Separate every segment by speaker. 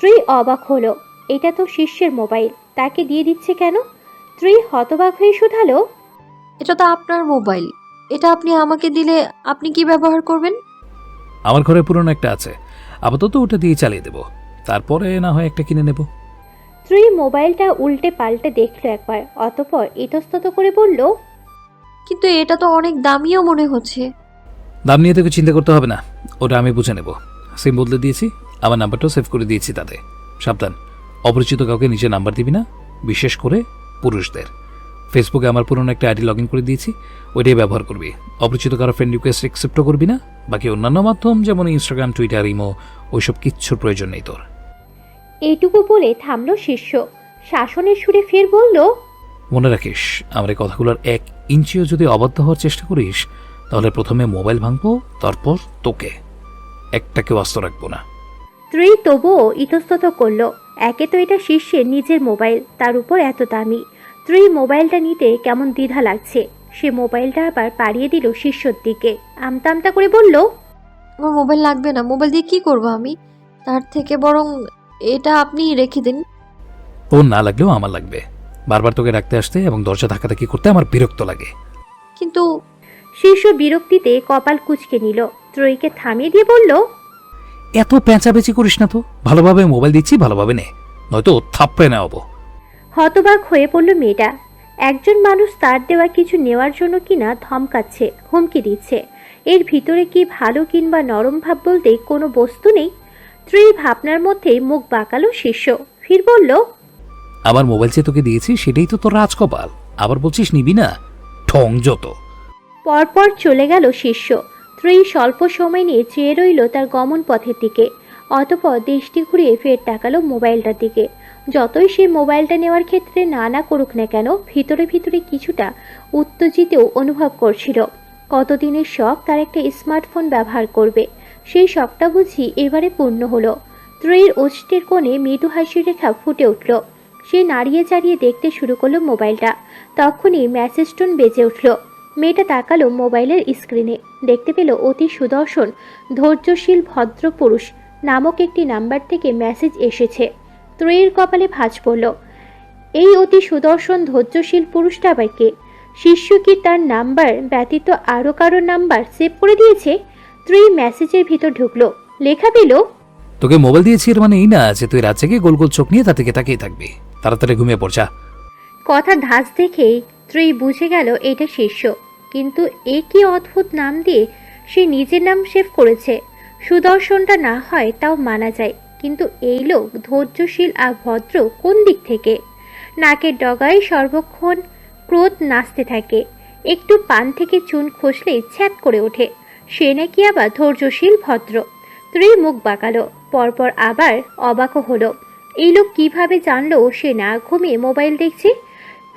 Speaker 1: ত্রি অবাক হলো। এটা তো শিষ্যের মোবাইল। তাকে দিয়ে দিচ্ছে কেন? ত্রি হতবাক হয়ে শুধালো।
Speaker 2: এটা তো আপনার মোবাইল। এটা আপনি আমাকে দিলে আপনি কি ব্যবহার করবেন?
Speaker 3: আমার ঘরে পুরনো একটা আছে। আপাতত ওটা দিয়ে চালিয়ে দেব। তারপরে না হয় একটা কিনে নেব।
Speaker 1: ত্রি মোবাইলটা উল্টে পাল্টে দেখল একবার। অতপর ইতস্তত করে বলল
Speaker 2: কিন্তু এটা তো অনেক দামিও মনে হচ্ছে।
Speaker 3: দাম নিয়ে তোকে চিন্তা করতে হবে না। ওটা আমি বুঝে নেব। সিম বদলে দিয়েছি। আমার নাম্বারটাও সেভ করে দিয়েছি তাতে। সাবধান। অপরিচিত কাউকে নিজের নাম্বার দিবি না বিশেষ করে পুরুষদের। ফেসবুকে আমার পুরনো একটা আইডি লগ ইন করে দিয়েছি ওইটাই ব্যবহার করবি। অপরিচিত কারও ফ্রেন্ড রিকোয়েস্ট অ্যাকসেপ্টও করবি না বাকি অন্যান্য মাধ্যম যেমন ইনস্টাগ্রাম টুইটার ইমো ওইসব কিচ্ছুর প্রয়োজন নেই তোর।
Speaker 1: এইটুকু বলে থামলো শিষ্য। শাসনের সুরে ফের বলল
Speaker 3: মনে রাখিস আমার এই কথাগুলোর এক ইঞ্চিও যদি অবাধ্য হওয়ার চেষ্টা করিস তাহলে প্রথমে মোবাইল ভাঙবো তারপর তোকে। একটাকেও আস্ত রাখব না।
Speaker 1: ত্রি তবুও ইতস্তত করল একে তো এটা শিষ্যের নিজের মোবাইল তার উপর এত দামি। ত্রি মোবাইলটা নিতে কেমন দ্বিধা লাগছে। সে মোবাইলটা আবার পাড়িয়ে দিল শিষ্যর দিকে। আমতা আমতা করে বলল
Speaker 2: আমার মোবাইল লাগবে না মোবাইল দিয়ে কি করব আমি? তার থেকে বরং এটা আপনি রেখে দিন।
Speaker 3: তোর না লাগলেও আমার লাগবে। বারবার তোকে রাখতে আসতে এবং দরজা ধাক্কাধাক্কি করতে আমার বিরক্ত লাগে।
Speaker 2: কিন্তু
Speaker 1: শীর্ষ বিরক্তিতে কপাল কুচকে নিল। ত্রয়ীকে থামিয়ে দিয়ে বলল
Speaker 3: এত পেঁচাপেচি করিস না তো। ভালোভাবে মোবাইল দিচ্ছি ভালোভাবে নে। নয়তো থাপ্পড়ে নেওয়াবো।
Speaker 1: হতবাক হয়ে পড়ল মেয়েটা। একজন মানুষ তার দেওয়া কিছু নেওয়ার জন্য কিনা ধমকাচ্ছে হুমকি দিচ্ছে। এর ভিতরে কি ভালো কিংবা নরম ভাব বলতে কোনো বস্তু নেই? ত্রি ভাবনার মধ্যে মুখ বাঁকালো শিষ্য। ফির বলল
Speaker 3: আমার মোবাইল যে তোকে দিয়েছি সেটাই তো তোর রাজকপাল। আবার বলছিস নিবি না? ঠং যত।
Speaker 1: পরপর চলে গেল শিষ্য। ত্রি স্বল্প সময় নিয়ে চেয়ে রইল তার গমন পথের দিকে। অতপর দৃষ্টি ঘুরিয়ে ফের তাকালো মোবাইলটার দিকে। যতই সে মোবাইলটা নেওয়ার ক্ষেত্রে না না করুক না কেন, ভিতরে ভিতরে কিছুটা উত্তেজিতও অনুভব করছিল। কতদিনের শখ তার একটা স্মার্টফোন ব্যবহার করবে। সেই শখটা বুঝি এবারে পূর্ণ হলো। ত্রয়ীর ওষ্ঠের কোণে মৃদু হাসির রেখা ফুটে উঠল। সে নাড়িয়ে চাড়িয়ে দেখতে শুরু করল মোবাইলটা। তখনই মেসেজ টোন বেজে উঠল। মেয়েটা তাকালো মোবাইলের স্ক্রিনে। দেখতে পেল অতি সুদর্শন ধৈর্যশীল ভদ্র পুরুষ নামক একটি নাম্বার থেকে মেসেজ এসেছে। ত্রয়ীর কপালে ভাঁজ পড়ল। এই অতি সুদর্শন ধৈর্যশীল পুরুষটা আবার কে? শিষ্য কি তার নাম্বার ব্যতীত আরও কারও নাম্বার সেভ করে দিয়েছে? ত্রয়ী মেসেজের ভিতর ঢুকলো। লেখা পেল
Speaker 3: তোকে মোবাইল দিয়েছি এর মানে এই না যে তুই রাত জেগে গোল গোল চোখ নিয়ে তা থেকে তাকিয়ে থাকবি। তাড়াতাড়ি ঘুমিয়ে পড় যা।
Speaker 1: কথা ধাঁচ দেখেই ত্রয়ী বুঝে গেল এটা শিষ্য। কিন্তু এ কি অদ্ভুত নাম দিয়ে সে নিজের নাম সেভ করেছে? সুদর্শনটা না হয় তাও মানা যায়। কিন্তু এই লোক ধৈর্যশীল আর ভদ্র কোন দিক থেকে? নাকের ডগায় সর্বক্ষণ ক্রোধ নাচতে থাকে। একটু পান থেকে চুন খসলেই ছ্যাত করে ওঠে। সে নাকি আবার ধৈর্যশীল, ভদ্র। ত্রয়ী মুখ বাঁকালো, পরপর আবার অবাকও হলো। এই লোক কীভাবে জানলো সে না ঘুমিয়ে মোবাইল দেখছে?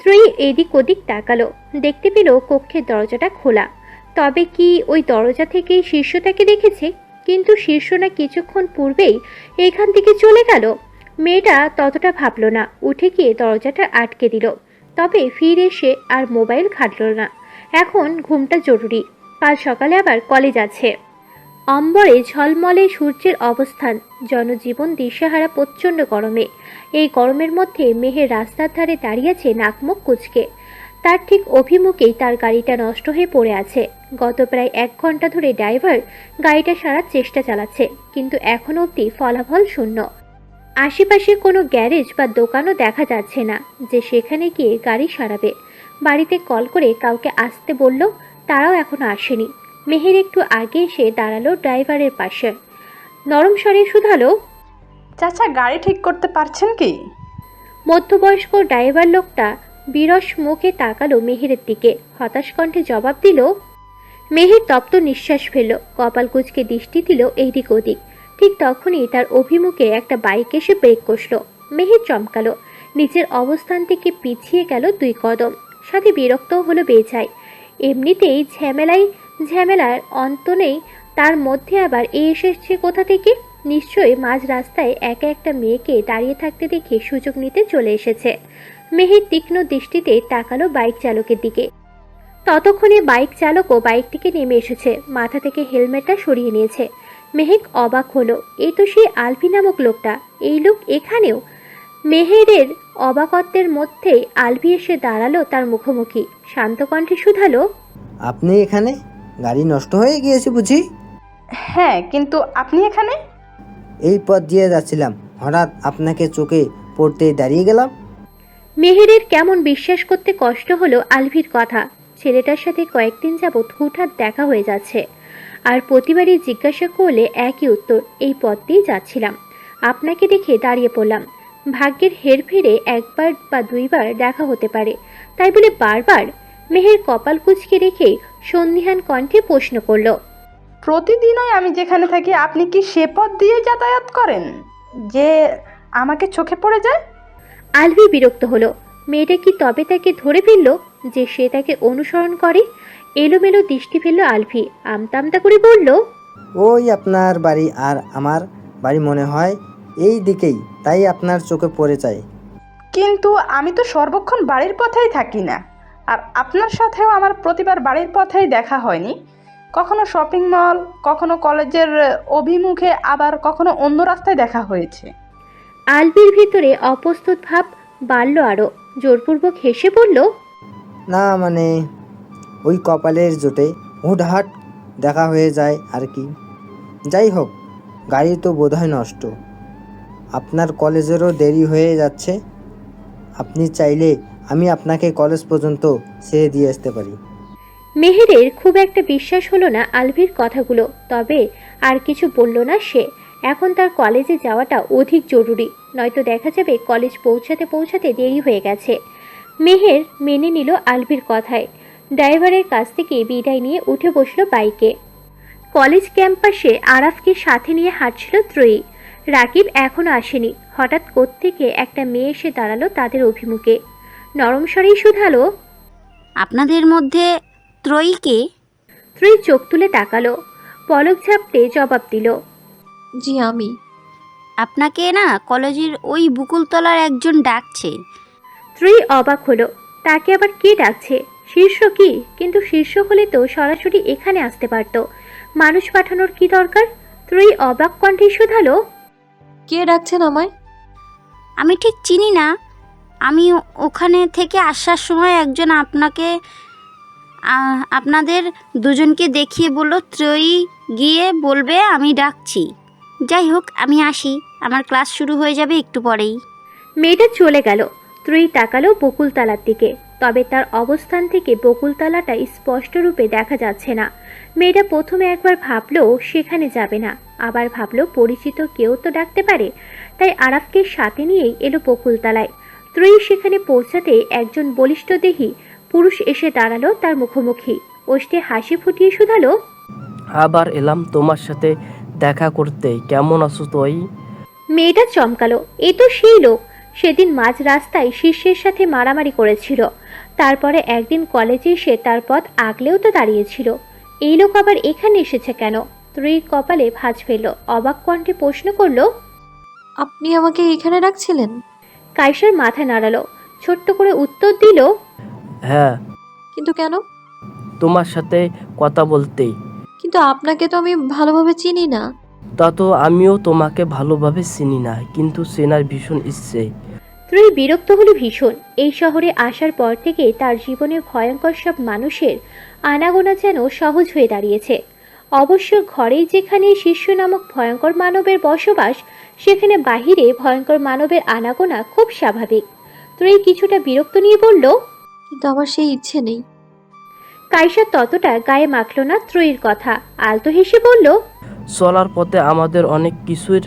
Speaker 1: ত্রয়ী এদিক ওদিক তাকালো। দেখতে পেল কক্ষের দরজাটা খোলা। তবে কি ওই দরজা থেকেই শীর্ষটাকে দেখেছে? কিন্তু শীর্ষ না কিছুক্ষণ পূর্বেই এখান থেকে চলে গেল। মেয়েটা ততটা ভাবলো না, উঠে গিয়ে দরজাটা আটকে দিল। তবে ফিরে এসে আর মোবাইল ঘাটল না। এখন ঘুমটা জরুরি। কাল সকালে আবার কলেজ আছে। অম্বরে ঝলমলে সূর্যের অবস্থান, জনজীবন দিশেহারা প্রচণ্ড গরমে। এই গরমের মধ্যে মেহের রাস্তার ধারে দাঁড়িয়েছে নাকমুখ কুচকে। তার ঠিক অভিমুখেই তার গাড়িটা নষ্ট হয়ে পড়ে আছে। গত প্রায় এক ঘণ্টা ধরে ড্রাইভার গাড়িটা সারার চেষ্টা চালাচ্ছে, কিন্তু এখনও অবধি ফলাফল শূন্য। আশেপাশে কোনো গ্যারেজ বা দোকানও দেখা যাচ্ছে না যে সেখানে গিয়ে গাড়ি সারাবে। বাড়িতে কল করে কাউকে আসতে বলল তারাও এখনও আসেনি। মেহের একটু আগে এসে দাঁড়াল ড্রাইভারের পাশে। নরম স্বরে শুধালো
Speaker 4: চাচা গাড়ি ঠিক করতে পারছেন কি?
Speaker 1: মধ্যবয়স্ক ড্রাইভার লোকটা বিরস মুখে তাকালো মেহেরের দিকে হতাশ কণ্ঠে জবাব দিল মেহের তপ্ত নিঃশ্বাস ফেলল কপাল কুচকে দৃষ্টি দিল এইদিক ওদিক। ঠিক তখনই তার অভিমুখে একটা বাইক এসে ব্রেক কষল মেহের চমকালো নিচের অবস্থান থেকে পিছিয়ে গেল দুই কদম সাথে বিরক্তও হলো বেজায়। এমনিতেই ঝামেলাই ঝামেলার অন্ত নেই। তার মধ্যে আবার এ এসেছে কোথা থেকে? নিশ্চয়ই মাঝ রাস্তায় একা একটা মেয়েকে দাঁড়িয়ে থাকতে দেখে সুযোগ নিতে চলে এসেছে। মেহের তীক্ষ্ণ দৃষ্টিতে তাকালো বাইক চালকের দিকে। ততক্ষণে বাইক চালকও বাইক থেকে নেমে এসেছে। মাথা থেকে হেলমেটটা সরিয়ে নিয়েছে। মেহেক অবাক হলো এই তো সেই আলফি নামক লোকটা। এই লোক এখানেও? মেহেরের অবাকত্বের মধ্যেই আলভি এসে দাঁড়াল তার মুখোমুখি। শান্ত কণ্ঠে শুধালো,
Speaker 5: আপনি এখানে? গাড়ি নষ্ট হয়ে গিয়েছে বুঝি?
Speaker 4: হ্যাঁ কিন্তু আপনি এখানে?
Speaker 5: এই পথ দিয়ে যাচ্ছিলাম। হঠাৎ আপনাকে চোখে পড়তে দাঁড়িয়ে গেলাম।
Speaker 1: মেহেরের কেমন বিশ্বাস করতে কষ্ট হলো আলভির কথা। ছেলেটার সাথে কয়েকদিন যাবৎ হুঠাৎ দেখা হয়ে যাচ্ছে। আর প্রতিবারই জিজ্ঞাসা করলে একই উত্তর এই পথ দিয়ে যাচ্ছিলাম। আপনাকে দেখে দাঁড়িয়ে পড়লাম। ভাগ্যের হেরফেরে একবার বা দুইবার দেখা হতে পারে। তাই বলে বারবার মেহের কপাল কুচকে রেখে সন্ধিহান কণ্ঠে প্রশ্ন করল
Speaker 4: প্রতিদিনই আমি যেখানে থাকি আপনি কি সে পথ দিয়ে যাতায়াত করেন? যে আমাকে চোখে পড়ে যায়?
Speaker 1: আলভি বিরক্ত হলো। মেয়েটা কি তবে তাকে ধরে ফেলল যে সে তাকে অনুসরণ করে? এলোমেলো দৃষ্টি ফেলল আলভি আমতা আমতা করে বলল
Speaker 5: ওই আপনার বাড়ি আর আমার বাড়ি মনে হয় এই দিকেই তাই আপনার চোখে পড়ে যায়।
Speaker 4: কিন্তু আমি তো সর্বক্ষণ বাড়ির পথেই থাকি না। আর আপনার সাথেও আমার প্রতিবার বাড়ির পথেই দেখা হয়নি। কখনো শপিং মল কখনো কলেজের অভিমুখে আবার কখনো অন্য রাস্তায় দেখা হয়েছে।
Speaker 1: আলভির ভিতরে অপ্রস্তুত ভাব বাড়ল আরও। জোরপূর্বক হেসে বলল
Speaker 5: না মানে ওই কপালের জোটে হুটহাট দেখা হয়ে যায় আর কি। যাই হোক গাড়ি তো বোধহয় নষ্ট। আপনার কলেজেরও দেরি হয়ে যাচ্ছে। আপনি চাইলে আমি আপনাকে কলেজ পর্যন্ত ছেড়ে দিয়ে আসতে পারি।
Speaker 1: মেহেরের খুব একটা বিশ্বাস হলো না আলভির কথাগুলো, তবে আর কিছু বলল না সে। এখন তার কলেজে যাওয়াটা অধিক জরুরি, নয়তো দেখা যাবে কলেজ পৌঁছাতে পৌঁছাতে দেরি হয়ে গেছে। মেহের মেনে নিল আলভির কথায়। ড্রাইভারের কাছ থেকে বিদায় নিয়ে উঠে বসল বাইকে। কলেজ ক্যাম্পাসে আরাফকে সাথে নিয়ে হাঁটছিল ত্রয়ী। রাকিব এখনও আসেনি। হঠাৎ কোত্থেকে একটা মেয়ে এসে দাঁড়াল তাদের অভিমুখে। নরম স্বরেই শুধালো।
Speaker 6: আপনাদের মধ্যে ত্রয়ীকে
Speaker 1: ত্রয়ী চোখ তুলে তাকালো পলক ঝাপটে জবাব দিল।
Speaker 2: জি আমি।
Speaker 6: আপনাকে না কলেজের ওই বুকুলতলার একজন ডাকছে।
Speaker 1: ত্রয়ী অবাক হলো তাকে আবার কে ডাকছে? শীর্ষ কি? কিন্তু শীর্ষ হলে তো সরাসরি এখানে আসতে পারতো। মানুষ পাঠানোর কি দরকার? ত্রয়ী অবাক কণ্ঠে শুধালো।
Speaker 2: কে ডাকছেন আমায়?
Speaker 6: আমি ঠিক চিনি না। আমি ওখানে থেকে আসার সময় একজন আপনাকে আপনাদের দুজনকে দেখিয়ে বলল, ত্রয়ী গিয়ে বলবে, আমি ডাকছি। যাই হোক, আমি আসি। আমার ক্লাস শুরু হয়ে যাবে একটু পরেই।
Speaker 1: মেয়েটা চলে গেল। ত্রয়ী তাকালো বকুলতলার দিকে। তবে তার অবস্থান থেকে বকুলতলাটা স্পষ্ট রূপে দেখা যাচ্ছে না। মেয়েটা প্রথমে একবার ভাবলো, সেখানে যাবে না। আবার ভাবলো, পরিচিত কেউ তো ডাকতে পারে? তাই আরাফকে সাথে নিয়েই এলো বকুলতলায়। ত্রয়ী সেখানে পৌঁছাতে একজন বলিষ্ঠ দেহী পুরুষ এসে দাঁড়াল তার মুখোমুখি। ওষ্ঠে হাসি ফুটিয়ে শুধালো
Speaker 7: আবার এলাম তোমার সাথে দেখা করতে কেমন আছো তুই?
Speaker 1: মেয়েটা চমকালো এ তো সেই লোক সেদিন মাঝ রাস্তায় শিষ্যের সাথে মারামারি করেছিল। তারপরে একদিন কলেজে এসে তার পথ আগলেও তো দাঁড়িয়েছিল। এই লোক আবার এখানে এসেছে কেন? ত্রয়ীর কপালে ভাঁজ ফেলল অবাক কণ্ঠে প্রশ্ন করল
Speaker 2: আপনি আমাকে এখানে ডাকছিলেন
Speaker 1: কাইসার মাথা নাড়ালো ছোট্ট করে উত্তর দিল
Speaker 7: হ্যাঁ।
Speaker 2: কিন্তু কেন?
Speaker 7: তোমার সাথে কথা বলতে
Speaker 2: কিন্তু আপনাকে তো আমি ভালোভাবে চিনি না।
Speaker 7: তা তো আমিও তোমাকে ভালোভাবে চিনি না কিন্তু চেনার ভীষণ ইচ্ছে।
Speaker 1: ত্রয়ী বিরক্ত হলো ভীষণ। এই শহরে আসার পর থেকে তার জীবনে ভয়ঙ্কর সব মানুষের আনাগোনা যেন সহজ হয়ে দাঁড়িয়েছে। অবশ্য ঘরেই যেখানে শিষ্য নামক ভয়ঙ্কর মানবের বসবাস সেখানে বাহিরে ভয়ঙ্কর মানবের আনাগোনা খুব স্বাভাবিক। ত্রয়ী কিছুটা বিরক্ত নিয়ে বলল
Speaker 2: কিন্তু আমার সেই ইচ্ছে নেই।
Speaker 1: কাইসা ততটা গায়ে মাখল না ত্রয়ীর কথা। আলতো হেসে বলল
Speaker 7: চলার পথে আমাদের অনেক কিছুর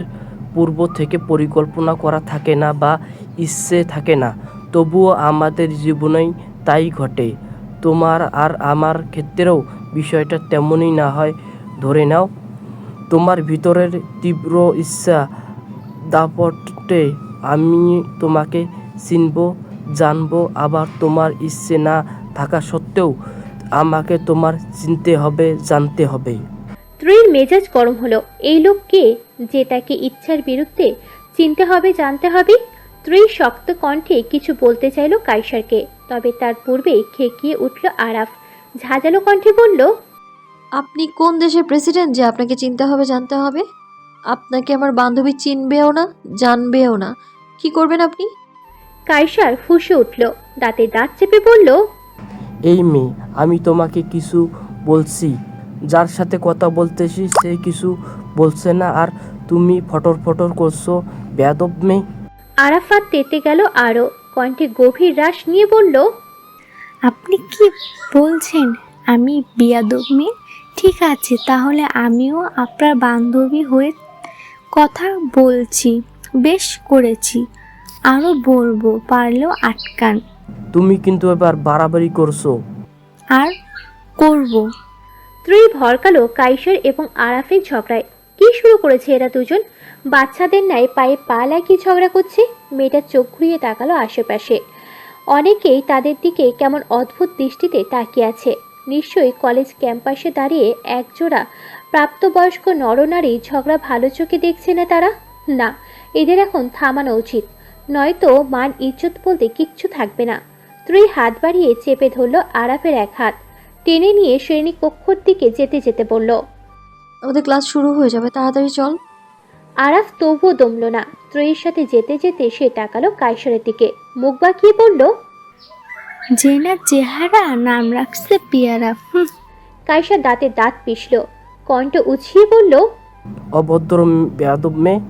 Speaker 7: পূর্ব থেকে পরিকল্পনা করা থাকে না বা ইচ্ছে থাকে না। তবুও আমাদের জীবনেই তাই ঘটে। তোমার আর আমার ক্ষেত্রেও বিষয়টা তেমনই না হয়। ধরে নাও তোমার ভিতরের তীব্র ইচ্ছা দাপটে আমি তোমাকে চিনব জানব আবার তোমার ইচ্ছে না থাকা সত্ত্বেও আমাকে তোমার চিনতে হবে জানতে হবে।
Speaker 1: ত্রয়ীর মেজাজ গরম হলো। এই লোক কে যে তাকে ইচ্ছার বিরুদ্ধে চিনতে হবে জানতে হবে? ত্রয়ী শক্ত কণ্ঠে কিছু বলতে চাইল কাইসারকে তবে তার পূর্বেই খেকিয়ে উঠল আরাফ। ঝাঁঝালো কণ্ঠে বলল
Speaker 2: আপনি কোন দেশের প্রেসিডেন্ট যে আপনাকে চিনতে হবে জানতে হবে? আপনাকে আমার বান্ধবী চিনবেও না জানবেও না। কি করবেন আপনি?
Speaker 1: কাইসার ফুসে উঠল দাঁতে দাঁত চেপে বলল
Speaker 7: এই মেয়ে আমি তোমাকে কিছু বলছি। যার সাথে কথা বলতেছি সে কিছু বলছে না। আর তুমি ফটর ফটর করছ বেয়াদব মেয়ে।
Speaker 1: আরাফাত তেতে গেল আরও কণ্ঠে গভীর রাস নিয়ে বলল
Speaker 8: আপনি কি বলছেন? আমি বিয়াদব মেয়ে? ঠিক আছে তাহলে আমিও আপনার বান্ধবী হয়ে কথা বলছি বেশ করেছি। আরও বলব পারলেও আটকান।
Speaker 7: তুমি কিন্তু এবার বাড়াবাড়ি করছ।
Speaker 8: আর করব।
Speaker 1: ত্রয়ী ভরকালো কাইসার এবং আরাফের ঝগড়ায়। কি শুরু করেছে এরা দুজন? বাচ্চাদের ন্যায় পায়ে পা লাগিয়ে ঝগড়া করছে? মেয়েটা চোখ ঘুরিয়ে তাকালো আশেপাশে। অনেকেই তাদের দিকে কেমন অদ্ভুত দৃষ্টিতে তাকিয়ে আছে। নিশ্চয়ই কলেজ ক্যাম্পাসে দাঁড়িয়ে একজোড়া প্রাপ্তবয়স্ক নরনারী ঝগড়া ভালো চোখে দেখছে না তারা? না এদের এখন থামানো উচিত। নয়তো মান ইজ্জত বলতে কিচ্ছু থাকবে না। ত্রয়ী হাত বাড়িয়ে চেপে ধরল আরাফের এক হাত। টেনে নিয়ে শ্রেণি কক্ষর দিকে যেতে যেতে বলল
Speaker 2: আমাদের ক্লাস শুরু হয়ে যাবে তাড়াতাড়ি চল।
Speaker 1: আরাফ তবুও দমল না। ত্রয়ীর সাথে যেতে যেতে সে তাকালো কাইশরের দিকে। মুখ বাঁকিয়ে বলল
Speaker 8: জেনার চেহারা নাম রাখছে পিয়ারা হুম।
Speaker 1: কাইসার দাঁতে দাঁত পিষল। কণ্ঠ উছিয়ে বলল
Speaker 7: অভদ্র বেয়াদব মেয়ে।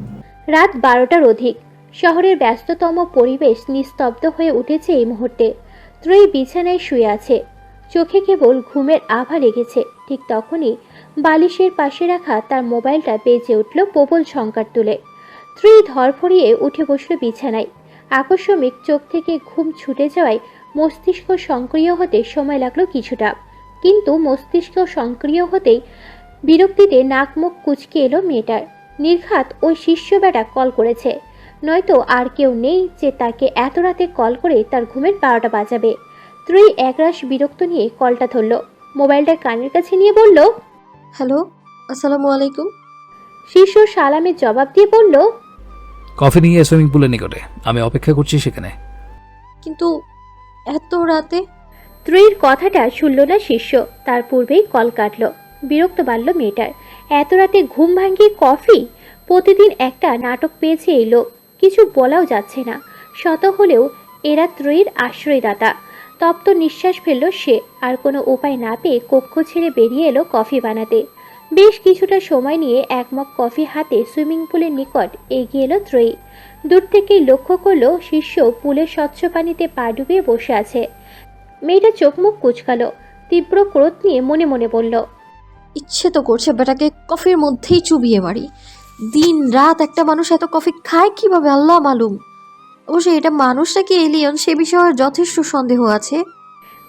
Speaker 1: রাত বারোটার অধিক। শহরের ব্যস্ততম পরিবেশ নিস্তব্ধ হয়ে উঠেছে এই মুহূর্তে। ত্রয়ী বিছানায় শুয়ে আছে। চোখে কেবল ঘুমের আভা লেগেছে। ঠিক তখনই বালিশের পাশে রাখা তার মোবাইলটা বেজে উঠল প্রবল ঝঙ্কার তুলে। ত্রয়ী ধরফরিয়ে উঠে বসল বিছানায়। আকস্মিক চোখ থেকে ঘুম ছুটে যাওয়ায় মস্তিষ্ক সক্রিয় হতে সময় লাগল কিছুটা। কিন্তু মস্তিষ্ক সক্রিয় হতেই বিরক্তিতে নাক মুখ কুচকে এলো মেয়েটার। নির্ঘাত ওই শিষ্য বেটা কল করেছে। নয়তো আর কেউ নেই যে তাকে এত রাতে কল করে তার ঘুমের বারোটা বাজাবে। ত্রয়ী একরাশ বিরক্ত নিয়ে কলটা ধরল। মোবাইলটা কানের কাছে নিয়ে বলল
Speaker 2: হ্যালো আসসালামু আলাইকুম।
Speaker 1: শিষ্য সালামের জবাব দিয়ে বলল
Speaker 3: কফি নিয়ে সুইমিং পুলের নিকটে। আমি অপেক্ষা করছি সেখানে।
Speaker 2: কিন্তু এত রাতে?
Speaker 1: ত্রয়ীর কথাটা শুনল না শিষ্য। তার পূর্বেই কল কাটল। বিরক্ত বাড়ল মেয়েটার। এত রাতে ঘুম ভাঙিয়ে কফি? প্রতিদিন একটা নাটক পেয়েছে এই লোক। কিছু বলাও যাচ্ছে না। শত হলেও এরা ত্রয়ীর আশ্রয়দাতা। তপ্ত নিঃশ্বাস ফেলল সে, আর কোনো উপায় না পেয়ে কক্ষ ছেড়ে বেরিয়ে এলো কফি বানাতে। বেশ কিছুটা সময় নিয়ে এক মগ কফি হাতে সুইমিং পুলের নিকট এগিয়ে এলো ত্রয়ী। দূর থেকেই লক্ষ্য করল শিষ্য পুলের স্বচ্ছ পানিতে পা ডুবিয়ে বসে আছে। মেয়েটা চোখ মুখ কুচকালো, তীব্র ক্রোধ নিয়ে মনে মনে বলল
Speaker 2: ইচ্ছে তো করছে বেটাকে কফির মধ্যেই চুবিয়ে মারি। দিন রাত একটা মানুষ এত কফি খায় কীভাবে? আল্লাহ মালুম। অবশ্য এটা মানুষ নাকি এলিয়ন সে বিষয়ে যথেষ্ট সন্দেহ আছে।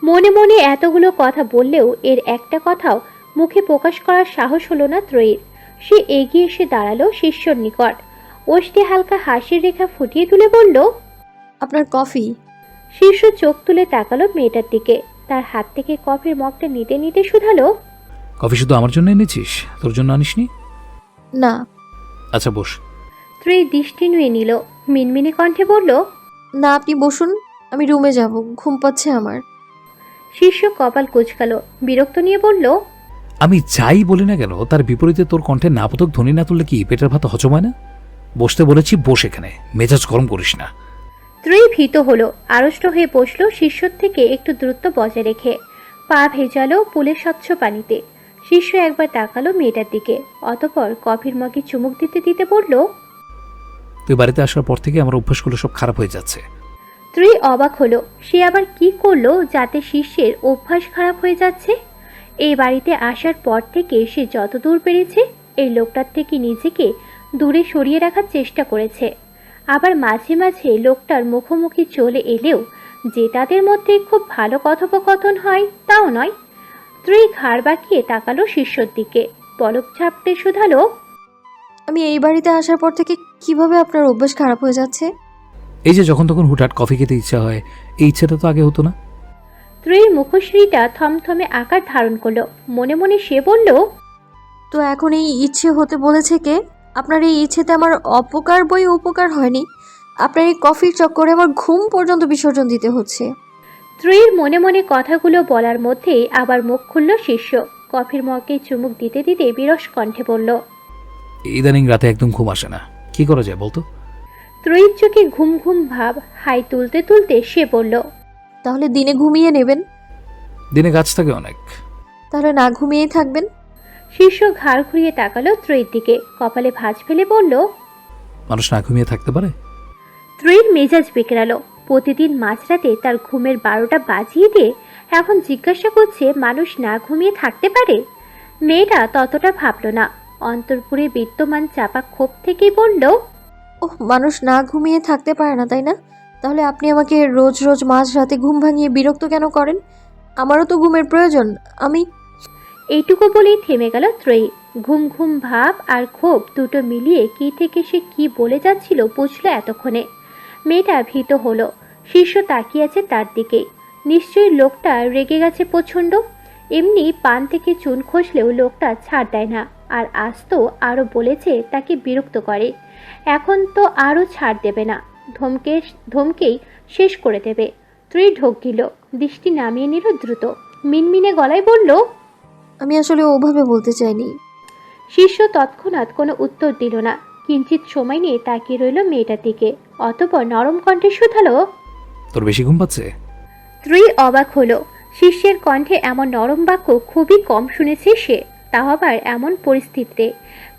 Speaker 1: মনে মনে এতগুলো কথা বললেও এর একটা কথাও মুখে প্রকাশ করার সাহস হলো না ত্রয়ীর। সে এগিয়ে এসে দাঁড়াল শিষ্যর নিকট। ওষ্ঠে হালকা হাসির রেখা ফুটিয়ে তুলে বলল
Speaker 2: আপনার কফি?
Speaker 1: শিষ্য চোখ তুলে তাকালো মেয়েটার দিকে। তার হাত থেকে কফির মগটা নিতে নিতে শুধালো
Speaker 3: কফি শুধু আমার জন্য এনেছিস? তোর জন্য আনিসনি?
Speaker 2: না।
Speaker 3: আচ্ছা বস।
Speaker 1: ত্রয়ী দৃষ্টি নুয়ে নিল। মিনমিনে কণ্ঠে বলল
Speaker 2: না আপনি বসুন আমি রুমে যাব ঘুম পাচ্ছে আমার।
Speaker 1: শিষ্য কপাল কুচকালো। বিরক্ত নিয়ে বলল
Speaker 3: আমি যাই বলি না কেন তার বিপরীতে তোর কণ্ঠে নাপতক ধ্বনি না তুললে কি পেটের ভাত হজম হয় না? বসতে বলেছি বস এখানে মেজাজ গরম করিস না।
Speaker 1: ত্রয়ী ভীত হলো আড়ষ্ট হয়ে বসল শিষ্যর থেকে একটু দূরত্ব বজায় রেখে। পা ভেজালো পুলের স্বচ্ছ পানিতে। শিষ্য একবার তাকালো মেয়েটার দিকে অতপর কফির মগে চুমুক দিতে দিতে বলল
Speaker 3: তুই বাড়িতে আসার পর থেকে আমার অভ্যাসগুলো সব খারাপ হয়ে যাচ্ছে।
Speaker 1: ত্রয়ী অবাক হলো সে আবার কি করল যাতে শিষ্যের অভ্যাস খারাপ হয়ে যাচ্ছে? এই বাড়িতে আসার পর থেকে সে যত দূর পেরেছে এই লোকটার থেকে নিজেকে দূরে সরিয়ে রাখার চেষ্টা করেছে। আবার মাঝে মাঝে লোকটার মুখোমুখি চলে এলেও যে তাদের মধ্যে খুব ভালো কথোপকথন হয় তাও নয়। ত্রয়ী ঘাড় বাঁকিয়ে তাকালো শিষ্যর দিকে। পলক ঝাপটে শুধালো
Speaker 2: আমি এই বাড়িতে আসার পর থেকে কীভাবে আপনার অভ্যাস খারাপ হয়ে যাচ্ছে?
Speaker 3: এই যে যখন তখন হুটহাট কফি খেতে ইচ্ছা হয় এই ইচ্ছাটা তো আগে হতো না।
Speaker 1: ত্রয়ীর মুখশ্রীটা থমথমে আকার ধারণ করল। মনে মনে সে বলল
Speaker 2: তো এখন এই ইচ্ছে হতে বলেছে কে? আপনার এই ইচ্ছেতে আমার অপকার বই উপকার হয়নি। আপনার এই কফির চক্করে আমার ঘুম পর্যন্ত বিসর্জন দিতে হচ্ছে।
Speaker 1: ত্রয়ীর মনে মনে কথাগুলো বলার মধ্যেই আবার মুখ খুলল শিষ্য। কফির মগে চুমুক দিতে দিতে বিরস কণ্ঠে বলল
Speaker 3: ইদানিং রাতে একদম ঘুম আসে না। কি করা যায় বলতো?
Speaker 1: ত্রয়ীর চোখে ঘুম ঘুম ভাব হাই তুলতে তুলতে সে বলল
Speaker 2: তাহলে দিনে ঘুমিয়ে নেবেন?
Speaker 3: দিনে কাজ থাকে অনেক।
Speaker 2: তাহলে না ঘুমিয়ে থাকবেন?
Speaker 1: শীর্ষ ঘাড় ঘুরিয়ে তাকালো ত্রয়ীর দিকে। কপালে ভাঁজ ফেলে বলল
Speaker 3: মানুষ না ঘুমিয়ে থাকতে পারে?
Speaker 1: ত্রয়ীর মেজাজ বিগড়ালো। প্রতিদিন মাঝরাতে তার ঘুমের বারোটা বাজিয়ে দিয়ে এখন জিজ্ঞাসা করছে মানুষ না ঘুমিয়ে থাকতে পারে? মেয়েটা ততটা ভাবল না। অন্তরপুরে বিদ্যমান চাপা ক্ষোভ থেকেই বলল
Speaker 2: ওহ মানুষ না ঘুমিয়ে থাকতে পারে না তাই না? তাহলে আপনি আমাকে রোজ রোজ মাঝ রাতে ঘুম ভাঙিয়ে বিরক্ত কেন করেন? আমারও তো ঘুমের প্রয়োজন আমি
Speaker 1: এইটুকু বলেই থেমে গেল ত্রয়ী। ঘুম ঘুম ভাব আর ক্ষোভ দুটো মিলিয়ে কি থেকে সে কি বলে যাচ্ছিল বুঝলো এতক্ষণে। মেয়েটা ভীত হলো। শীর্ষ তাকিয়ে আছে তার দিকে। নিশ্চয়ই লোকটা রেগে গেছে প্রচণ্ড। এমনি পান থেকে চুন খসলেও লোকটা ছাড় দেয় না। আর আজ তো আরও বলেছে তাকে বিরক্ত করে। এখন তো আরও ছাড় দেবে না। ধমকে ধমকেই শেষ করে দেবে। ত্রয়ী ঢোক গিল। দৃষ্টি নামিয়ে নিল দ্রুত। মিনমিনে গলায় বলল
Speaker 2: আমি আসলে ওভাবে বলতে চাইনি।
Speaker 1: শিষ্য তৎক্ষণাৎ কোনো উত্তর দিল না। কিঞ্চিত সময় নিয়ে তাকিয়ে রইল মেয়েটার দিকে। অতপর নরম কণ্ঠে শুধালো
Speaker 3: তোর বেশি ঘুম পাচ্ছে?
Speaker 1: ত্রয়ী অবাক হলো। শিষ্যের কণ্ঠে এমন নরম বাক্য খুবই কম শুনেছে সে তাও আবার এমন পরিস্থিতিতে।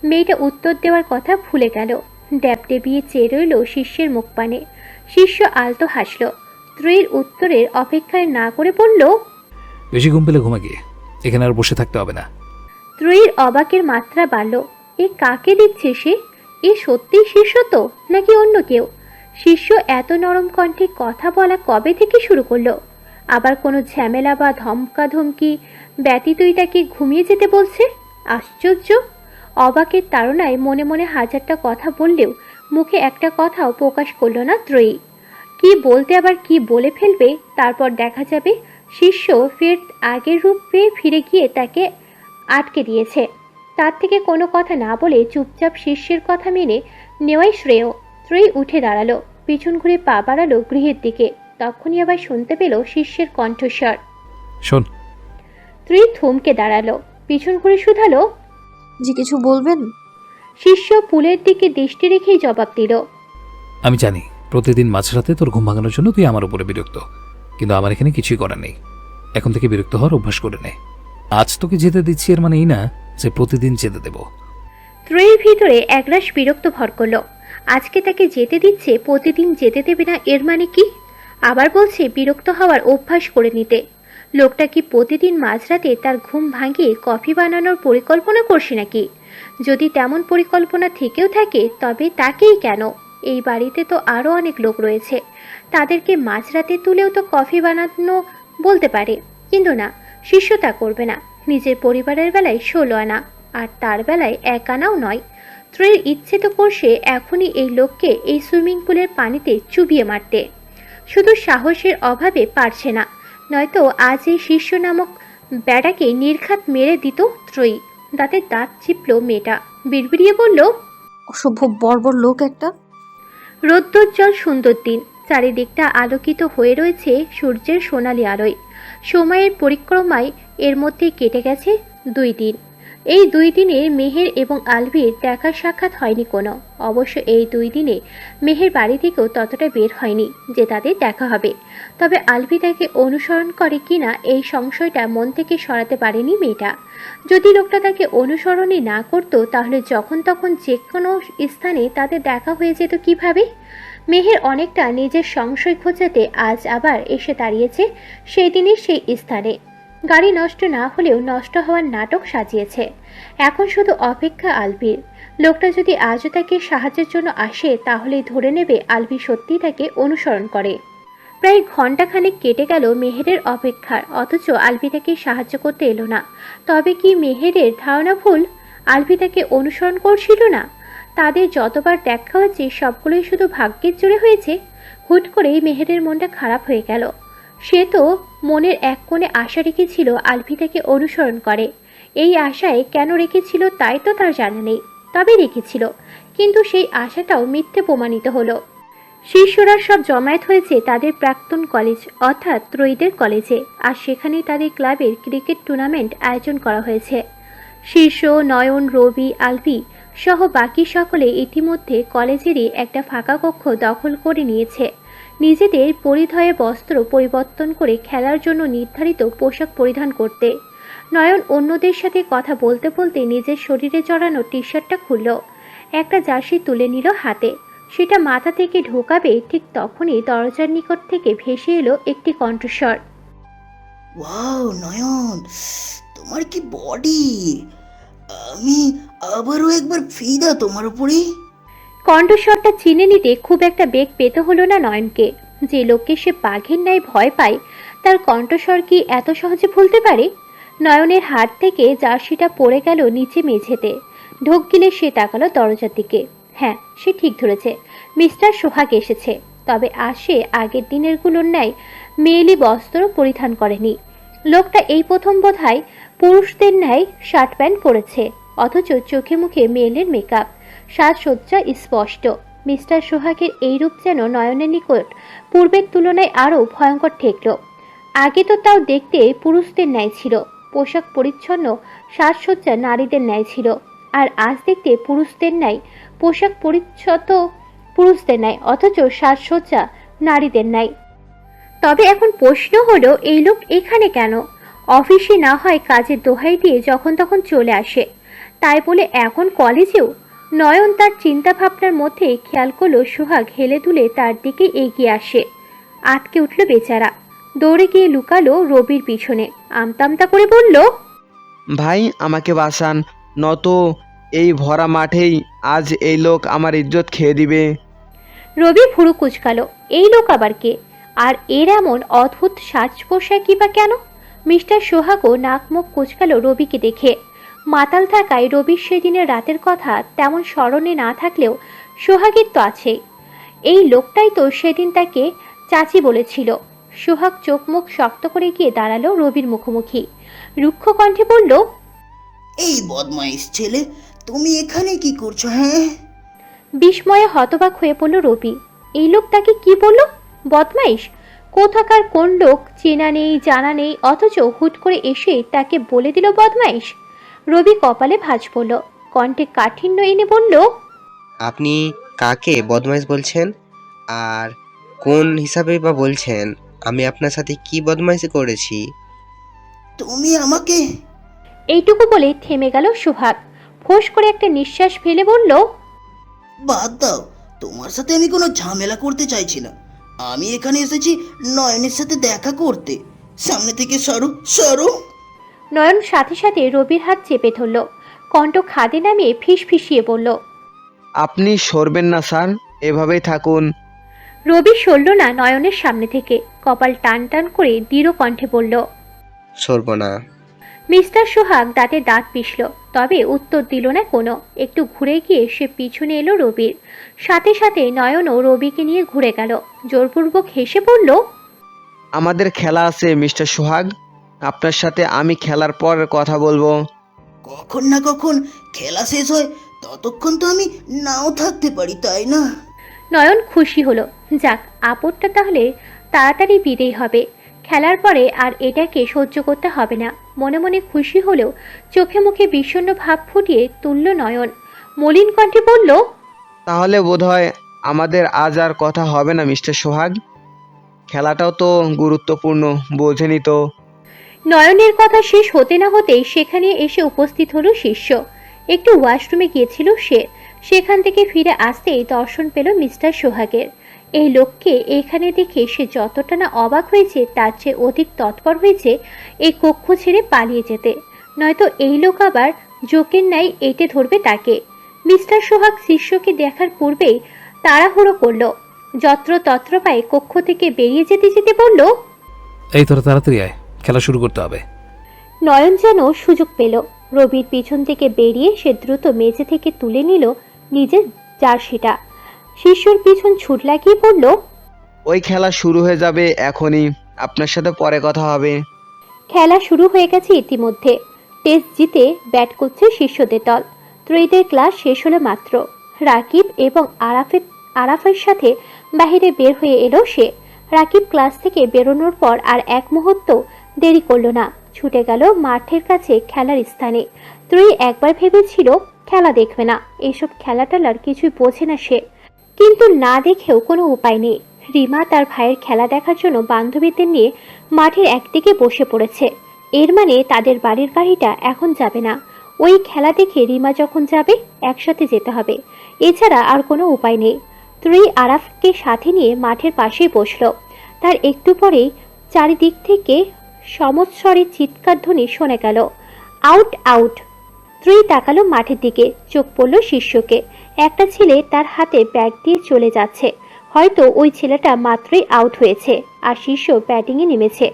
Speaker 1: মেয়েটা উত্তর দেওয়ার কথা ভুলে গেল। ড্যাব ডেবিয়ে চেয়ে রইল শিষ্যের মুখ পানে। শিষ্য আলতো হাসল। ত্রয়ীর উত্তরের অপেক্ষায় না করে বলল
Speaker 3: বেশি ঘুম পেলে ঘুমা গিয়ে এখানে আর বসে থাকতে হবে না।
Speaker 1: ত্রয়ীর অবাকের মাত্রা বাড়ল। এ কাকে দিচ্ছে সে? এ সত্যিই শিষ্য তো, নাকি অন্য কেউ? শিষ্য এত নরম কণ্ঠে কথা বলা কবে থেকে শুরু করল? আবার কোনো ঝামেলা বা ধমকা ধমকি ব্যতীতই তাকে ঘুমিয়ে যেতে বলছে? আশ্চর্য! অবাকের তাড়নায় মনে মনে হাজারটা কথা বললেও মুখে একটা কথাও প্রকাশ করল না ত্রয়ী। কি বলতে আবার কি বলে ফেলবে, তারপর দেখা যাবে শিষ্য ফের আগের রূপে ফিরে গিয়ে তাকে আটকে দিয়েছে। তার থেকে কোনো কথা না বলে চুপচাপ শিষ্যের কথা মেনে নেওয়াই শ্রেয়। ত্রয়ী উঠে দাঁড়াল পিছন ঘুরে পা বাড়ালো গৃহের দিকে। তখনই আবার শুনতে পেল শিষ্যের কণ্ঠস্বর।
Speaker 3: শোন।
Speaker 1: ত্রয়ী থমকে দাঁড়াল পিছন ঘুরে শুধালো
Speaker 2: যে কিছু বলবেন?
Speaker 1: শিষ্য পুলের দিকে দৃষ্টি রেখেই জবাব দিল
Speaker 3: আমি জানি প্রতিদিন মাঝরাতে তোর ঘুম ভাঙানোর জন্য তুই আমার উপরে বিরক্ত কিন্তু আমার এখানে কিছুই করার নেই। এখন থেকে বিরক্ত হওয়ার অভ্যাস করে নে। আজ তোকে যেতে দিচ্ছি এর মানে এই না যে প্রতিদিন যেতে দেব।
Speaker 1: ত্রয়ীর ভিতরে একরাশ বিরক্ত ভর করল। আজকে তাকে যেতে দিচ্ছে প্রতিদিন যেতে দেবে না এর মানে কি? আবার বলছে বিরক্ত হওয়ার অভ্যাস করে নিতে। লোকটা কি প্রতিদিন মাঝরাতে তার ঘুম ভাঙিয়ে কফি বানানোর পরিকল্পনা করছে নাকি? যদি তেমন পরিকল্পনা থেকেও থাকে, তবে তাকেই কেন? এই বাড়িতে তো আরও অনেক লোক রয়েছে। তাদেরকে মাঝরাতে তুলেও তো কফি বানানো বলতে পারে। কিন্তু না, শিষ্য তা করবে না। নিজের পরিবারের বেলায় ষোলো আনা আর তার বেলায় এক আনাও নয়। ত্রয়ের ইচ্ছে তো করছে এখনই এই লোককে এই সুইমিং পুলের পানিতে চুবিয়ে মারতে। শুধু সাহসের অভাবে পারছে না নয়তো আজ এই শিষ্য নামক বেড়াকে নির্ঘাত মেরে দিত ত্রয়ী। দাঁতে দাঁত চিপল মেয়েটা। বিড়বিড়িয়ে বলল
Speaker 2: অসভ্য বর্বর লোক একটা।
Speaker 1: রৌদ্রোজ্জ্বল সুন্দর দিন চারিদিকটা আলোকিত হয়ে রয়েছে সূর্যের সোনালি আলোয়। সময়ের পরিক্রমায় এর মধ্যে কেটে গেছে দুই দিন। এই দুই দিনে মেহের এবং আলভির দেখা সাক্ষাৎ হয়নি কোনো। অবশ্য এই দুই দিনে মেহের বাড়ি থেকেও ততটা বের হয়নি যে তাদের দেখা হবে। তবে আলভি তাকে অনুসরণ করে কিনা এই সংশয়টা মন থেকে সরাতে পারেনি মেয়েটা। যদি লোকটা তাকে অনুসরণই না করতো, তাহলে যখন তখন যে কোনো স্থানে তাদের দেখা হয়ে যেত কীভাবে? মেহের অনেকটা নিজের সংশয় খোঁজাতে আজ আবার এসে দাঁড়িয়েছে সেই দিনের সেই স্থানে। গাড়ি নষ্ট না হলেও নষ্ট হওয়ার নাটক সাজিয়েছে। এখন শুধু অপেক্ষা আলভির লোকটা যদি আজও তাকে সাহায্যের জন্য আসে, তাহলেই ধরে নেবে আলভি সত্যিই তাকে অনুসরণ করে। প্রায় ঘন্টাখানেক কেটে গেল মেহেরের অপেক্ষার, অথচ আলভি তাকে সাহায্য করতে এলো না। তবে কি মেহেরের ধারণা ভুল? আলভি তাকে অনুসরণ করছিল না? তাদের যতবার দেখা হয়েছে, সবগুলোই শুধু ভাগ্যের জোরে হয়েছে। হুট করেই মেহেরের মনটা খারাপ হয়ে গেল। সে তো মনের এক কোণে আশা রেখেছিল আলভি তাকে অনুসরণ করে। এই আশায় কেন রেখেছিল তাই তো তার জানা নেই, তবে রেখেছিল। কিন্তু সেই আশাটাও মিথ্যে প্রমাণিত হলো। শিষ্যরা সব জমায়েত হয়েছে তাদের প্রাক্তন কলেজ, অর্থাৎ ত্রয়ীদের কলেজে। আর সেখানেই তাদের ক্লাবের ক্রিকেট টুর্নামেন্ট আয়োজন করা হয়েছে। শীর্ষ নয়ন, রবি, আলভি সহ বাকি সকলে ইতিমধ্যে কলেজেরই একটা ফাঁকা কক্ষ দখল করে নিয়েছে। নিজেদের পরিধয়ে বস্ত্র পরিবর্তন করে খেলার জন্য নির্ধারিত পোশাক পরিধান করতে। নয়ন অন্যদের সাথে কথা বলতে বলতে নিজের শরীরে জড়ানো টি শার্টটা খুলল। একটা জার্সি তুলে নিল হাতে। সেটা মাথা থেকে ঢোকাবে ঠিক তখনই দরজার নিকট থেকে ভেসে এলো একটি কণ্ঠস্বর।
Speaker 9: ওয়াও, নয়ন! তোমার কি বডি? আমি আবারও একবার ফিদা তোমার উপরে?
Speaker 1: কণ্ঠস্বরটা চিনে নিতে খুব একটা বেগ পেতে হলো না নয়নকে। যে লোককে সে বাঘের ন্যায় ভয় পায়, তার কণ্ঠস্বর কি এত সহজে ভুলতে পারে? নয়নের হাত থেকে জার্সিটা পড়ে গেল নিচে মেঝেতে। ঢোক গিলে সে তাকালো দরজার দিকে। হ্যাঁ সে ঠিক ধরেছে। মিস্টার সোহাগ এসেছে। তবে আসে আগের দিনেরগুলোর ন্যায় মেয়েলি বস্ত্র পরিধান করেনি। লোকটা এই প্রথম বোধহয় পুরুষদের ন্যায় শার্ট প্যান্ট পরেছে। অথচ চোখে মুখে মেয়েলের মেকআপ সাজসজ্জা স্পষ্ট। মিস্টার সোহাগের এই রূপ যেন নয়নের নিকট পূর্বের তুলনায় আরও ভয়ঙ্কর ঠেকল। আগে তো তাও দেখতে পুরুষদের ন্যায় ছিল, পোশাক পরিচ্ছন্ন সাজসজ্জা নারীদের ন্যায় ছিল। আর আজ দেখতে পুরুষদের ন্যায়, পোশাক পরিচ্ছদ পুরুষদের ন্যায়, অথচ সাজসজ্জা নারীদের ন্যায়। তবে এখন প্রশ্ন হলো, এই লোক এখানে কেন? অফিসে না হয় কাজের দোহাই দিয়ে যখন তখন চলে আসে। তাই বলে এখন কলেজেও? নয়ন তার চিন্তা ভাবনার মধ্যে খেয়াল করল সোহাগ হেলে দুলে তার দিকে এগিয়ে আসে। আটকে উঠল বেচারা। দৌড়ে গিয়ে লুকালো রবির পিছনে। আমতামতা করে বলল
Speaker 10: ভাই আমাকে বাসান নত এই ভরা মাঠেই আজ এই লোক আমার ইজ্জত খেয়ে দিবে।
Speaker 1: রবি ভুরু কুচকালো। এই লোক আবার কে? আর এর এমন অদ্ভুত সাজ পোশাকই বা কেন? মিস্টার সোহাগও নাক মুখ কুচকালো রবিকে দেখে। মাতাল থাকায় রবির সেদিনের রাতের কথা তেমন স্মরণে না থাকলেও সোহাগের তো আছেই। এই লোকটাই তো সেদিন তাকে চাচি বলেছিল। সোহাগ চোখ মুখ শক্ত করে গিয়ে দাঁড়াল রবির মুখোমুখি। রুক্ষ কণ্ঠে বলল
Speaker 9: এই বদমাইশ ছেলে তুমি এখানে কি করছ হ্যাঁ?
Speaker 1: বিস্ময়ে হতবাক হয়ে পড়ল রবি। এই লোক তাকে কি বলল? বদমাইশ? কোথাকার কোন লোক? চেনা নেই জানা নেই অথচ হুট করে এসে তাকে বলে দিল বদমাইশ? রবি কপালে ভাঁজ পড়ল। কণ্ঠে কাঠিন্য এনে বলল
Speaker 11: আপনি কাকে বদমাইশ বলছেন? আর কোন হিসাবে বা বলছেন? আমি আপনার সাথে কি বদমাইশি করেছি?
Speaker 9: তুমি আমাকে
Speaker 1: এইটুকু বলে থেমে গেল সোহাগ ফোঁস করে একটা নিঃশ্বাস ফেলে বলল
Speaker 9: বাদ দাও তোমার সাথে আমি কোনো ঝামেলা করতে চাইছি না আমি এখানে এসেছি নয়নের সাথে দেখা করতে। সামনে থেকে সরো সরো।
Speaker 1: নয়ন সাথে সাথে রবির হাত চেপে ধরল। কণ্ঠ খাদে নামিয়ে ফিস ফিসিয়ে বলল
Speaker 10: আপনি সরবেন না স্যার। এভাবেই থাকুন।
Speaker 1: রবি সরল না নয়নের সামনে থেকে। কপাল টান টান করে দৃঢ় কণ্ঠে বলল
Speaker 11: সরব না।
Speaker 1: মিস্টার সোহাগ দাঁতে দাঁত পিষল তবে উত্তর দিল না কোনো। একটু ঘুরে গিয়ে সে পিছনে এলো রবির। সাথে সাথে নয়নও রবিকে নিয়ে ঘুরে গেল। জোরপূর্বক হেসে বলল
Speaker 10: আমাদের খেলা আছে মিস্টার সোহাগ। আপনার সাথে আমি খেলার পর কথা বলব।
Speaker 9: কখন না কখন খেলা শেষ হয় ততক্ষণ তো আমি নাও থাকতে পারি তাই না?
Speaker 1: নয়ন খুশি হলো। যাক আপদটা তাহলে তাড়াতাড়ি বিদেই হবে। খেলার পরে আর এটাকে সহ্য করতে হবে না। মনে মনে খুশি হলেও চোখে মুখে বিষণ্ণ ভাব ফুটিয়ে তুলল নয়ন। মলিন কণ্ঠে বলল
Speaker 10: তাহলে বোধহয় আমাদের আজ আর কথা হবে না মিস্টার সোহাগ। খেলাটাও তো গুরুত্বপূর্ণ বোঝেনি তো।
Speaker 1: নয়নের কথা শেষ হতে না হতেই সেখানে এসে উপস্থিত হলো শিষ্য। একটু ওয়াশরুমে গিয়েছিল সে। সেখান থেকে ফিরে আসতেই দর্শন পেল মিস্টার সোহাগের। এই লোককে এখানে দেখে সে যতটা না অবাক হয়েছে, তার চেয়ে অধিক তৎপর হয়েছে এই কক্ষ ছেড়ে পালিয়ে যেতে। নয়তো এই লোক আবার জোকের ন্যায় এঁটে ধরবে তাকে। মিস্টার সোহাগ শিষ্যকে দেখার পূর্বেই তাড়াহুড়ো করল। যত্র তত্র পায়ে কক্ষ থেকে বেরিয়ে যেতে যেতে বলল,
Speaker 3: এই তোরা তাড়াতাড়ি আয়। খেলা শুরু করতে হবে।
Speaker 1: নয়ন যেন সুযোগ পেল। রবির পিছন থেকে বেরিয়ে সে দ্রুত মেঝে থেকে তুলে নিল নিজের জার্সিটা। শিষ্যর পিছন ছুট লাগিয়ে পড়ল
Speaker 10: ওই খেলা শুরু হয়ে যাবে এখনই। আপনার সাথে পরে কথা হবে।
Speaker 1: খেলা শুরু হয়ে গেছে ইতিমধ্যে। টেস্ট জিতে ব্যাট করছে শিষ্যদের দল। ত্রয়ীদের ক্লাস শেষ হলো মাত্র। রাকিব এবং আরাফের আরাফের সাথে বাহিরে বের হয়ে এলো সে। রাকিব ক্লাস থেকে বেরোনোর পর আর এক মুহূর্ত দেরি করল না। ছুটে গেল মাঠের কাছে খেলার স্থানে। ত্রয়ী একবার ভেবেছিল খেলা দেখবে না। এইসব খেলা টেলার কিছুই বোঝে না সে। কিন্তু না দেখেও কোনো উপায় নেই। রিমা তার ভাইয়ের খেলা দেখার জন্য বান্ধবীদের নিয়ে মাঠের একদিকে বসে পড়েছে। এর মানে তাদের বাড়ির গাড়িটা এখন যাবে না। ওই খেলা দেখে রিমা যখন যাবে, একসাথে যেতে হবে। এছাড়া আর কোনো উপায় নেই। ত্রয়ী আরাফকে সাথে নিয়ে মাঠের পাশেই বসল। তার একটু পরেই চারিদিক থেকে সমস্বরে চিৎকার ধ্বনি শোনা গেল। Out out. ত্রয়ী তাকালো মাঠের দিকে। চোখ পড়ল শিষ্যকে। একটা ছেলে তার হাতে ব্যাট দিয়ে চলে যাচ্ছে। হয়তো ওই ছেলেটা মাত্রই আউট হয়েছে আর শিষ্য ব্যাটিংয়ে নেমেছে।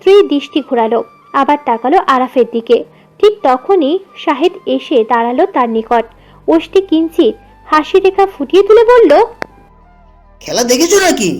Speaker 1: ত্রয়ী দৃষ্টি ঘোরালো, আবার তাকালো আরাফের দিকে। ঠিক তখনই শাহেদ এসে দাঁড়াল তার নিকট। ওষ্টি কিঞ্চিত হাসি রেখা ফুটিয়ে তুলে বলল,
Speaker 9: খেলা দেখেছ নাকি?